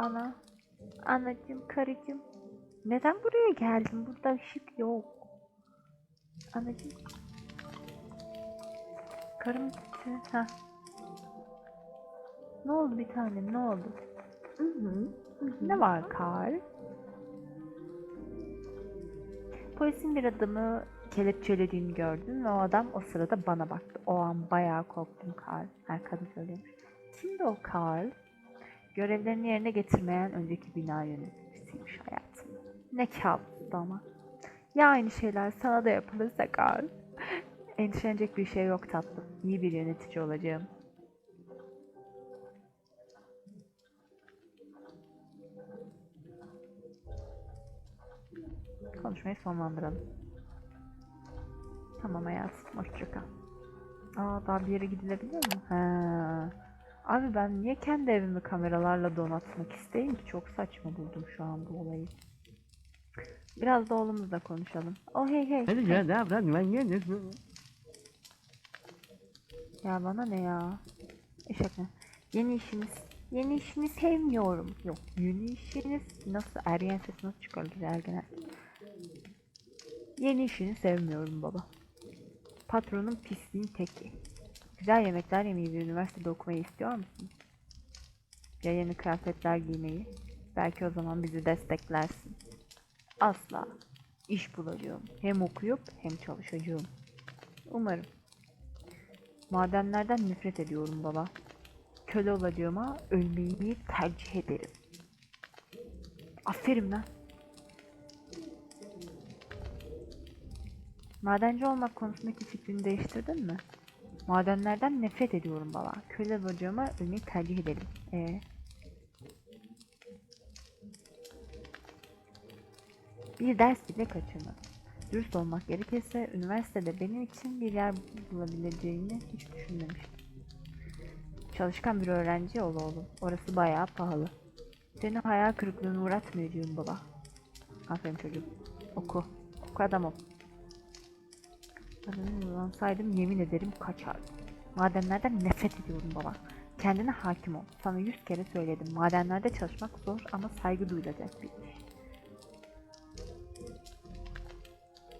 Ana. Anacım, karıcığım. Neden buraya geldin? Burada ışık yok. Anacım. Karım gitti. Ha. Ne oldu bir tanem? Ne oldu? Hı hı. Ne var Karl? Polisin bir adamı kelepçelediğini gördüm ve o adam o sırada bana baktı. O an bayağı korktum Karl. Her kadın söylüyormuş. Kimdi o Karl? Görevlerini yerine getirmeyen önceki bina yöneticisiymiş hayatım. Ne kabustu ama. Ya aynı şeyler sana da yapılırsa Karl? Endişelenecek bir şey yok tatlım. İyi bir yönetici olacağım. Konuşmayı sonlandıralım. Tamam hayatım, hoşça kal. Aa, daha bir yere gidilebiliyor mu? Ha. Abi ben niye kendi evimi kameralarla donatmak isteyeyim ki? Çok saçma buldum şu an bu olayı. Biraz da oğlumuzla konuşalım. Oh hey hey. Hadi ya davran ben geldim. Ya bana ne ya? İşek ne? Yeni işiniz. Yeni işini sevmiyorum. Yok. Yeni işiniz nasıl ergen sesi nasıl çıkarılır ergen Yeni işini sevmiyorum baba. Patronun pisliğin teki. Güzel yemekler yemeyi bir üniversitede okumayı istiyor musun? Ya yeni kıyafetler giymeyi? Belki o zaman bizi desteklersin. Asla. İş bulacağım. Hem okuyup hem çalışacağım. Umarım. Madenlerden nefret ediyorum baba. Köle olacağıma ölmeyi tercih ederim. Aferin lan. Madenci olmak konusundaki fikrini değiştirdin mi? Madenlerden nefret ediyorum baba. Köle olacağıma ölmeyi tercih ederim. Ee? Bir ders bile kaçırmadım. Dürüst olmak gerekirse üniversitede benim için bir yer bulabileceğini hiç düşünmemiştim. Çalışkan bir öğrenci ol oğlum. Orası bayağı pahalı. Seni hayal kırıklığına uğratmayacağım baba. Aferin çocuğum. Oku. Oku adam ol. Adını uygulansaydım yemin ederim kaçardım. Madenlerden nefret ediyorum baba. Kendine hakim ol. Sana yüz kere söyledim. Madenlerde çalışmak zor ama saygı duyulacak bir iş.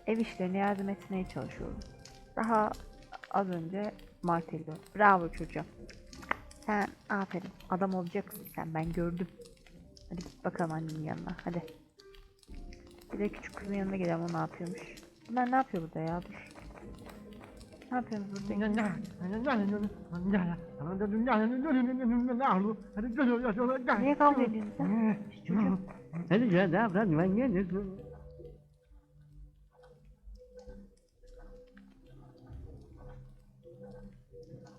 Ev işlerine yardım etmeye çalışıyorum. Daha az önce martello. Bravo çocuğum. Sen aferin. Adam olacaksın sen. Ben gördüm. Hadi git bakalım annenin yanına. Hadi. Bir de küçük kızın yanına gidelim. O ne yapıyormuş? Bunlar ne yapıyor burada ya? Dur. Ne yapıyorsunuz? Niye kavga. Hadi ya ben geldim.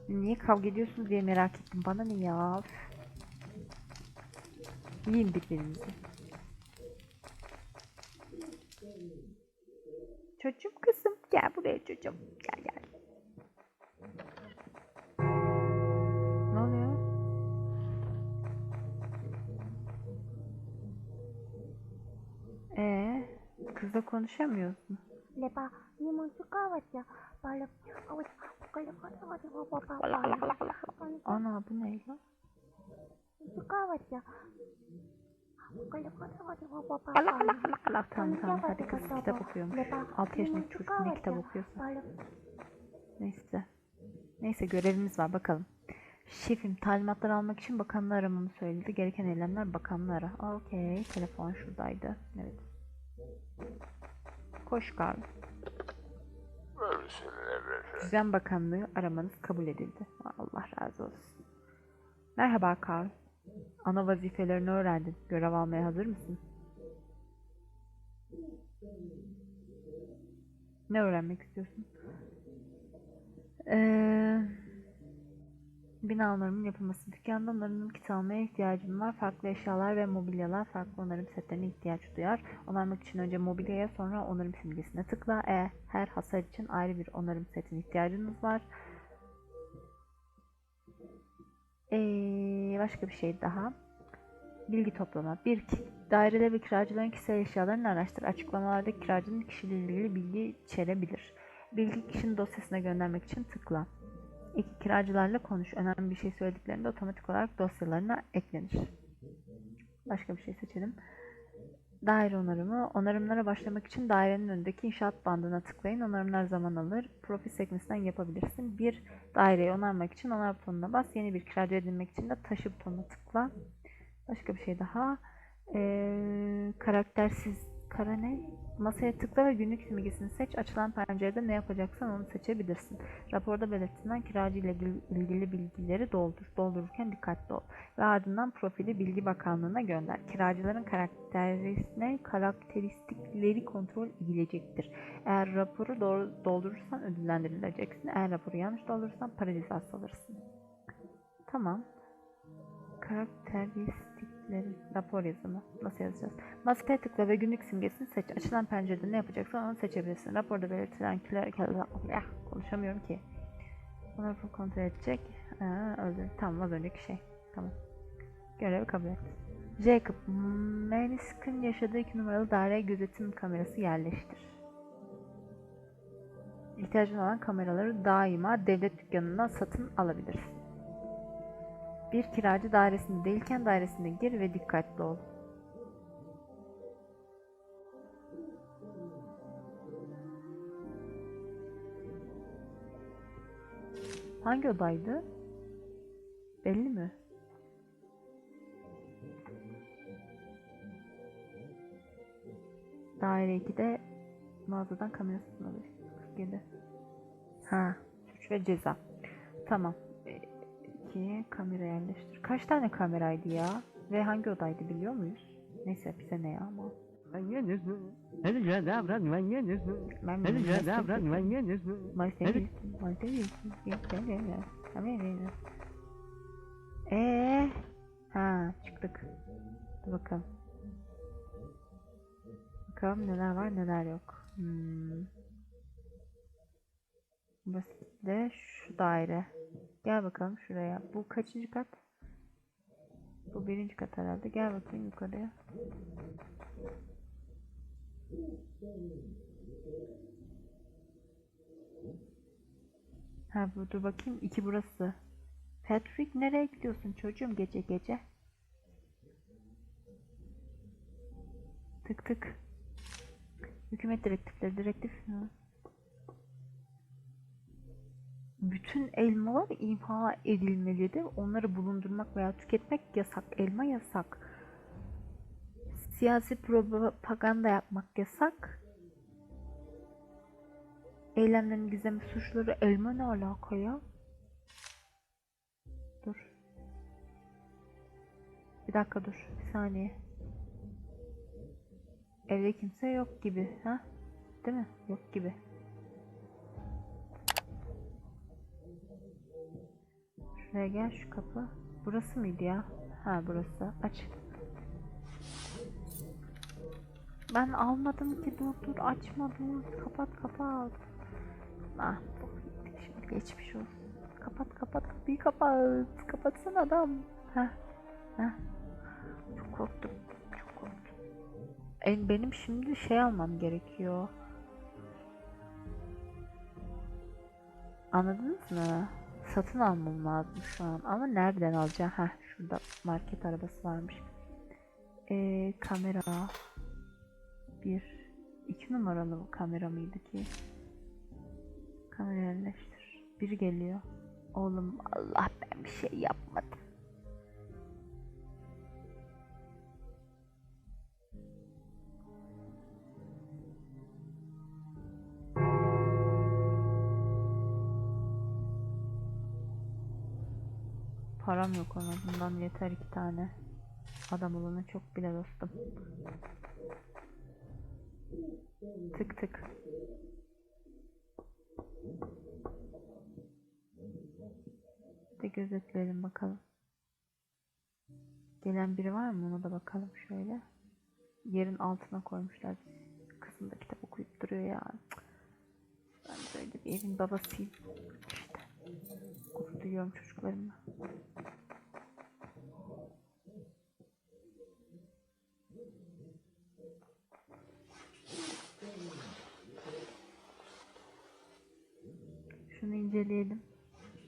Niye kavga ediyorsunuz diye merak ettim. Bana ne ya? Yiyin birbirinizi. Çocuğum kızım gel buraya çocuğum. Gel gel. Kızla konuşamıyorsun. Lepa, kalau ada apa-apa. Ana bu ne lan? Apa-apa. Allah Allah Allah Allah tamam tamam hadi kız kitap okuyormuş. 6 yaşındaki çocuk ne kitap okuyorsa. Neyse. Neyse görevimiz var bakalım. Şefim talimatları almak için bakanlığı aramamı söyledi. Gereken eylemler bakanlığı ara. Okey. Telefon şuradaydı. Evet. Koş Karl. Düzen Bakanlığı aramanız kabul edildi. Allah razı olsun. Merhaba Karl. Ana vazifelerini öğrendin. Görev almaya hazır mısın? Ne öğrenmek istiyorsun? Ee, bina onarımının yapılması. Dükkanda onarımın kit almaya ihtiyacım var. Farklı eşyalar ve mobilyalar farklı onarım setlerine ihtiyaç duyar. Onarmak için önce mobilyaya sonra onarım simgesine tıkla. Eğer her hasar için ayrı bir onarım setine ihtiyacınız var. Ee, başka bir şey daha. Bilgi toplama. 1. Daireler ve kiracıların kişisel eşyalarını araştır. Açıklamalarda kiracının kişiliğiyle ilgili bilgi içerebilir. Bilgi kişinin dosyasına göndermek için tıkla. 2. Kiracılarla konuş. Önemli bir şey söylediklerinde otomatik olarak dosyalarına eklenir. Başka bir şey seçelim. Daire onarımı. Onarımlara başlamak için dairenin önündeki inşaat bandına tıklayın. Onarımlar zaman alır. Profil sekmesinden yapabilirsin. Bir daireyi onarmak için onar butonuna bas. Yeni bir kiracı edinmek için de taşı butonuna tıkla. Başka bir şey daha. Ee, karaktersiz kara ne? Masaya tıkla ve günlük simgesini seç. Açılan pencerede ne yapacaksan onu seçebilirsin. Raporda belirtilen kiracı ile ilgili- bilgileri doldur. Doldururken dikkatli ol. Ve ardından profili Bilgi Bakanlığı'na gönder. Kiracıların karakterisine karakteristikleri kontrol edilecektir. Eğer raporu doğru doldurursan ödüllendirileceksin. Eğer raporu yanlış doldurursan para alırsın. Tamam. Karakteristikleri rapor yazımı. Nasıl yazacağız? Masaya tıkla ve günlük simgesini seç. Açılan pencerede ne yapacaksan onu seçebilirsin. Raporda belirtilen kiler... Ya, konuşamıyorum ki. Bunu rapor kontrol edecek. Ha, öldü. Tamam az önceki şey. Tamam. Görevi kabul et. Jacob, Manisk'ın yaşadığı iki numaralı daireye gözetim kamerası yerleştir. İhtiyacın olan kameraları daima devlet dükkanından satın alabilirsin. Bir kiracı dairesinde değilken dairesine gir ve dikkatli ol. Hangi odaydı? Belli mi? Daire 2'de mağazadan kamera satın alır. 47. Ha, suç ve ceza. Tamam. 2 kamera yerleştir. Kaç tane kameraydı ya? Ve hangi odaydı biliyor muyuz? Neyse bize ne ya ama. Manyaksın. Hadi ya da bırak manyaksın. Ben Hadi ya da bırak manyaksın. Hadi. Eee? Ha çıktık. Dur bakalım. Bakalım neler var neler yok. Hmm. Burası de şu daire. Gel bakalım şuraya. Bu kaçıncı kat? Bu birinci kat herhalde. Gel bakayım yukarıya. Ha bu dur bakayım. iki burası. Patrick nereye gidiyorsun çocuğum gece gece? Tık tık. Hükümet direktifleri direktif mi? Bütün elmalar imha edilmelidir. Onları bulundurmak veya tüketmek yasak. Elma yasak. Siyasi propaganda yapmak yasak. Eylemlerin gizemli suçları elma ne alaka ya? Dur. Bir dakika dur. Bir saniye. Evde kimse yok gibi. Ha? Değil mi? Yok gibi. Şuraya gel şu kapı. Burası mıydı ya? Ha burası. Aç. Ben almadım ki dur dur açma dur. Kapat kapat. Ah şimdi geçmiş olsun. Kapat kapat kapıyı kapat. Kapatsana adam. Heh. Heh. Çok korktum. Çok korktum. En benim şimdi şey almam gerekiyor. Anladınız mı? Satın almam lazım şu an. Ama nereden alacağım? Heh şurada market arabası varmış. Ee, kamera. Bir. iki numaralı bu kamera mıydı ki? Kamera yerleştir. Biri geliyor. Oğlum Allah ben bir şey yapmadım. Param yok ona. Bundan yeter iki tane. Adam olana çok bile dostum. Tık tık. Bir gözetleyelim bakalım. Gelen biri var mı? Ona da bakalım şöyle. Yerin altına koymuşlar. Kızım da kitap okuyup duruyor ya. Ben böyle bir evin babasıyım. Gurur duyuyorum çocuklarımla. Şunu inceleyelim.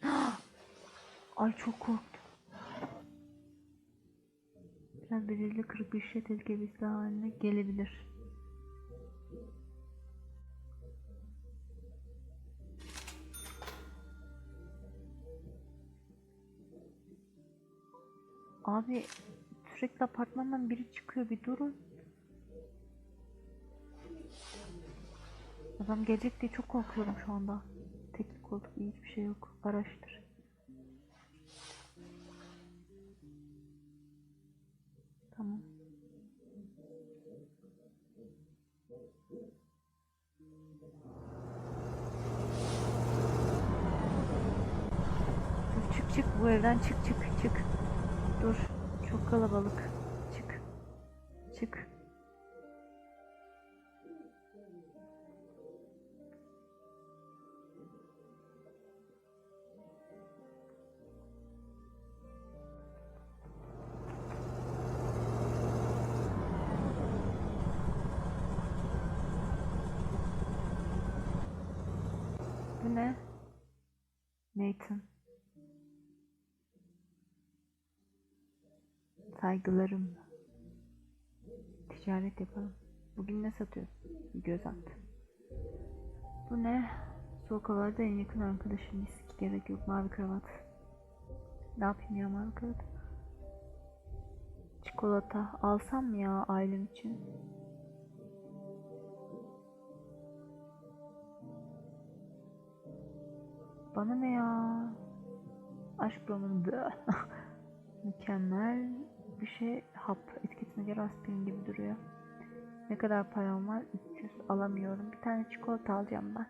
Ay çok korktum. Biraz belirli kırık bir şey tehlikeli haline gelebilir. Abi sürekli apartmandan biri çıkıyor bir durun. Adam gelecek diye çok korkuyorum şu anda. Teknik olduk iyi hiçbir şey yok. Araştır. Tamam. Çık çık bu evden çık çık. Kalabalık. Çık. Çık. Ne? Nathan. Saygılarım. Ticaret yapalım. Bugün ne satıyorsun? Göz at. Bu ne? Soğuk havalarda en yakın arkadaşım. Misk gerek yok. Mavi kravat. Ne yapayım ya mavi kravat? Çikolata. Alsam mı ya ailem için? Bana ne ya? Aşk romanı. Mükemmel bir şey hap etiketine göre aspirin gibi duruyor. Ne kadar param var? 300 alamıyorum. Bir tane çikolata alacağım ben.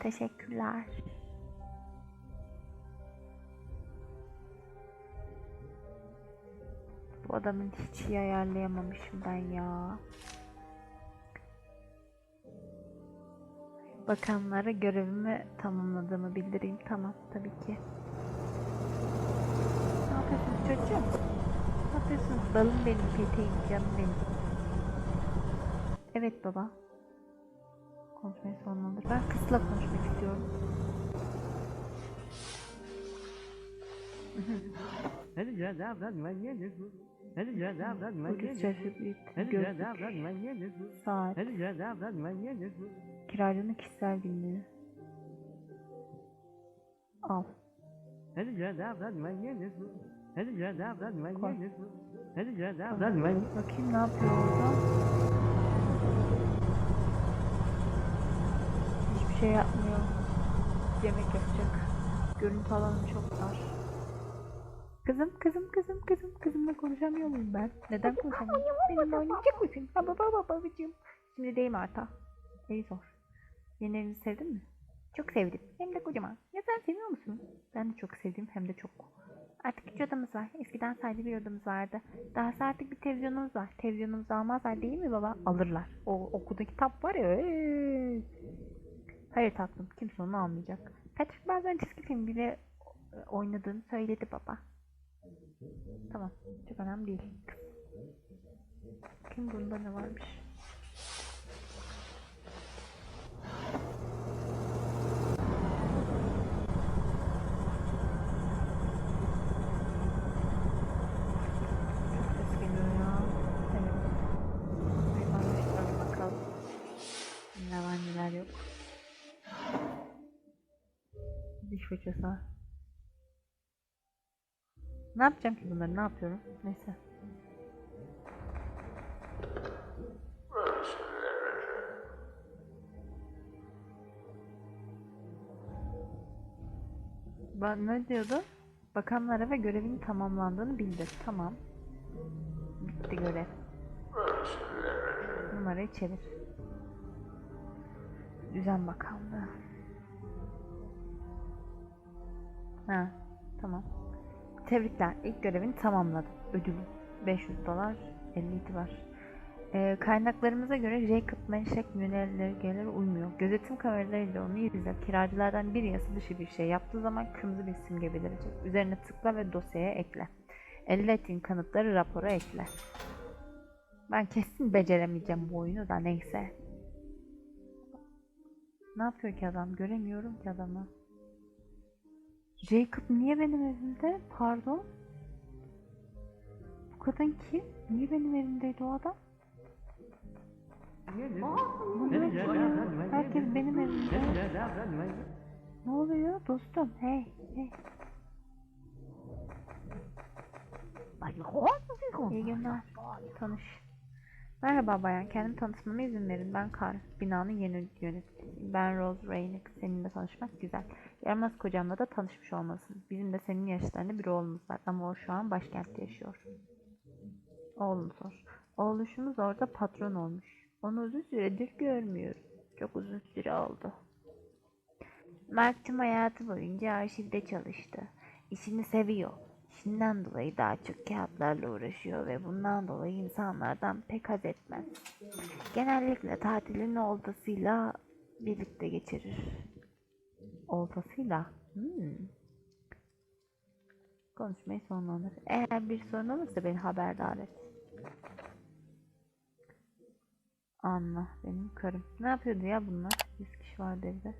Teşekkürler. Bu adamın hiç iyi ayarlayamamışım ben ya. Bakanlara görevimi tamamladığımı bildireyim. Tamam tabii ki. Çocuğum? Ne yapıyorsunuz? Balım benim, peteğim, canım benim. Evet baba. Konuşmayı sonlandır. Ben kızla konuşmak istiyorum. Hadi ya da abla manyak mısın? Hadi ya da abla manyak Polis mısın? şaşırtıcı Hadi ya da saat, Hadi ya kiracının kişisel günlüğü. Al. Hadi ya da abla manyak Bakayım ne yapıyor orada. Hiçbir şey yapmıyor. Yemek yapacak. Görüntü alanım çok dar. Kızım, kızım, kızım, kızım, kızımla konuşamıyor muyum ben? Neden konuşamıyorum? Benimle oynayacak mısın? Ha baba baba babacığım. Şimdi değil Arta. İyi zor. Yeni evini sevdin mi? Çok sevdim. Hem de kocaman. Ya sen seviyor musun? Ben de çok sevdim hem de çok. Artık üç odamız var. Eskiden sadece bir odamız vardı. Daha sonra artık bir televizyonumuz var. Televizyonumuzu almazlar değil mi baba? Alırlar. O okulda kitap var ya. ee. Hayır tatlım. Kimse onu almayacak. Patrick bazen çizgi film bile oynadığını söyledi baba. Tamam. Çok önemli değil. Kim bunda ne varmış? Diş fırçası. Ne yapacağım ki bunları? Ne yapıyorum? Neyse. Ben ne diyordu? Bakanlara ve görevin tamamlandığını bildir. Tamam. Bitti görev. Numarayı çevir. Düzen Bakanlığı. Ha, tamam. Tebrikler. İlk görevini tamamladın. Ödül 500 dolar 50 itibar. Ee, kaynaklarımıza göre Jacob Menşek yönergelere uymuyor. Gözetim kameralarıyla onu izle. Kiracılardan bir yasa dışı bir şey yaptığı zaman kırmızı bir simge belirecek. Üzerine tıkla ve dosyaya ekle. Elde ettiğin kanıtları rapora ekle. Ben kesin beceremeyeceğim bu oyunu da neyse. Ne yapıyor ki adam? Göremiyorum ki adamı. Jacob niye benim evimde? Pardon. Bu kadın kim? Niye benim evimdeydi o adam? Bu ne ya? Herkes benim evimde. Ne oluyor dostum? Hey, hey. İyi günler. Tanış. Merhaba bayan. Kendimi tanıtmama izin verin. Ben Carl. Binanın yeni yöneticisiyim. Ben Rose Rainick. Seninle tanışmak güzel. Yaramaz kocamla da tanışmış olmalısın. Bizim de senin yaşlarında bir oğlumuz var. Ama o şu an başkentte yaşıyor. Oğlum sor. Oğluşumuz orada patron olmuş. Onu uzun süredir görmüyorum. Çok uzun süre oldu. Mark tüm hayatı boyunca arşivde çalıştı. İşini seviyor. İşinden dolayı daha çok kağıtlarla uğraşıyor ve bundan dolayı insanlardan pek haz etmez. Genellikle tatilini oltasıyla birlikte geçirir. Oltasıyla? Hmm. Konuşmayı sonlandır. Eğer bir sorun olursa beni haberdar et. Anla benim karım. Ne yapıyordu ya bunlar? 100 kişi vardı evde.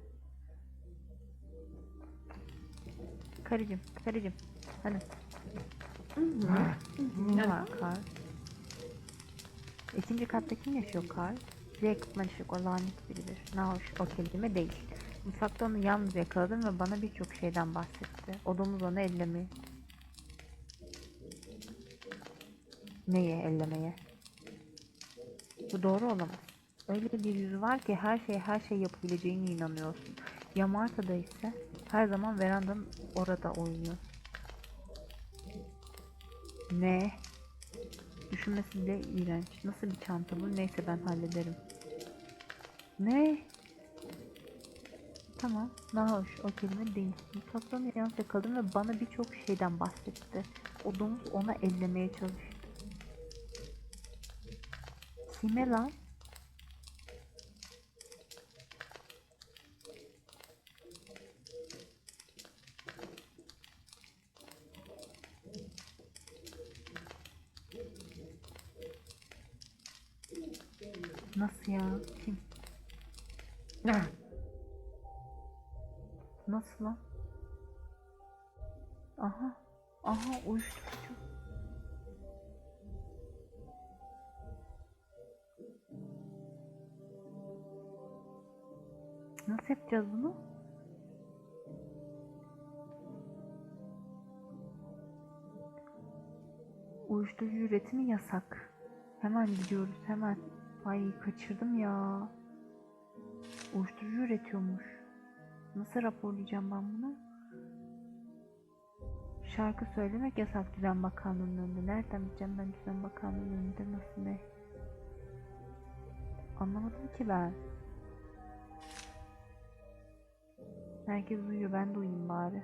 Karıcığım, karıcığım. Hadi. ne var Karl? İkinci katta kim yaşıyor Karl? Jacob Manişik o lanet biridir. Ne hoş o kelime değil. Mutfakta onu yalnız yakaladım ve bana birçok şeyden bahsetti. O domuz onu ellemeyi. Neye ellemeye? Bu doğru olamaz. Öyle bir yüzü var ki her şey her şey yapabileceğine inanıyorsun. Ya Marta'da ise her zaman verandanın orada oynuyor. Ne? Düşünmesi bile iğrenç. Nasıl bir çanta bu? Neyse ben hallederim. Ne? Tamam. Daha hoş. O kelime değil. Mutfakta onu yalnız yakaladım ve bana birçok şeyden bahsetti. O domuz ona ellemeye çalıştı. Kime lan? Nasıl ya? Kim? Nasıl lan? Aha. Aha uyuşturucu. Nasıl yapacağız bunu? Uyuşturucu üretimi yasak. Hemen gidiyoruz hemen. Ay kaçırdım ya. Uyuşturucu üretiyormuş. Nasıl raporlayacağım ben bunu? Şarkı söylemek yasak Düzen Bakanlığı'nın. Nereden bileceğim ben Düzen Bakanlığı'nın önünde nasıl ne? Anlamadım ki ben. Herkes uyuyor ben de uyuyayım bari.